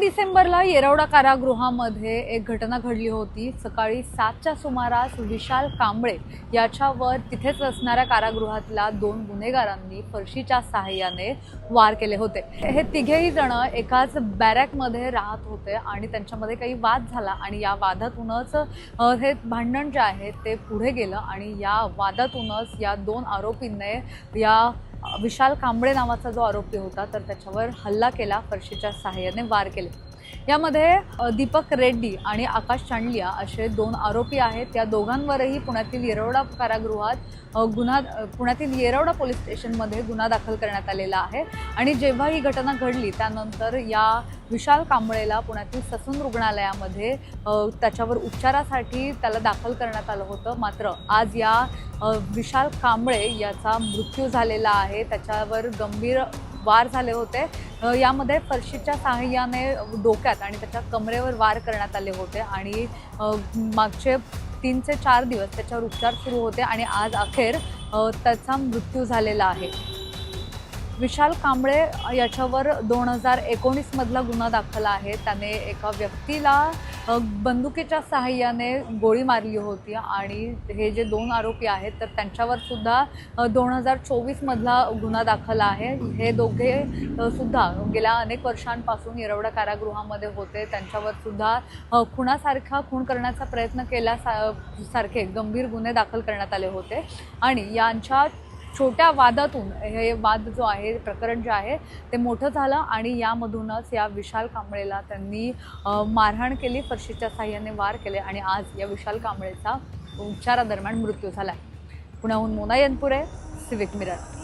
डिसेंबरला येरवडा कारागृहामध्ये एक घटना घडली होती. सकाळी सातच्या सुमारास विशाल कांबळे याच्यावर तिथेच असणाऱ्या कारागृहातल्या दोन गुन्हेगारांनी फरशीच्या सहाय्याने वार केले होते. हे तिघेही जण एकाच बॅरॅकमध्ये राहत होते आणि त्यांच्यामध्ये काही वाद झाला आणि या वादातूनच हे भांडण जे आहे ते पुढे गेलं आणि या वादातूनच या दोन आरोपींनी या विशाल कांबळे नावाचा जो आरोपी होता तर त्याच्यावर हल्ला केला फरशीच्या सहाय्याने वार केले. यामध्ये दीपक रेड्डी आणि आकाश चांडलिया असे दोन आरोपी आहेत. या दोघांवरही पुण्यातील येरवडा कारागृहात गुन्हा पुण्यातील येरवडा पोलीस स्टेशनमध्ये गुन्हा दाखल करण्यात आलेला आहे. आणि जेव्हा ही घटना घडली त्यानंतर या विशाल कांबळेला पुण्यातील ससून रुग्णालयामध्ये त्याच्यावर उपचारासाठी त्याला दाखल करण्यात आलं होतं. मात्र आज या विशाल कांबळे याचा मृत्यू झालेला आहे. त्याच्यावर गंभीर वार झाले होते. यामध्ये फरशीच्या सहाय्याने डोक्यात आणि त्याच्या कमरेवर वार करण्यात आले होते आणि मागचे तीन ते चार दिवस त्याच्यावर उपचार सुरू होते आणि आज अखेर त्याचा मृत्यू झालेला आहे. विशाल कांबळे याच्यावर दोन हजार एकोणीसमधला गुन्हा दाखल आहे. त्याने एका व्यक्तीला बंदुकीच्या सहाय्याने गोळी मारली होती आणि हे जे दोन आरोपी आहेत तर त्यांच्यावर सुद्धा दोन हजार चोवीसमधला गुन्हा दाखल आहे. हे दोघे सुद्धा गेल्या अनेक वर्षांपासून येरवडा कारागृहामध्ये होते. त्यांच्यावर सुद्धा खुणासारखा खून करण्याचा प्रयत्न केल्या सा सारखे गंभीर गुन्हे दाखल करण्यात आले होते. आणि यांच्या छोट्या वादातून हे वाद जो आहे प्रकरण जे आहे ते मोठं झालं आणि यामधूनच या विशाल कांबळेला त्यांनी मारहाण केली फरशीच्या साह्याने वार केले आणि आज या विशाल कांबळेचा उपचारादरम्यान मृत्यू झाला आहे पुण्याहून मोना यनपुरे सिविक मिरर.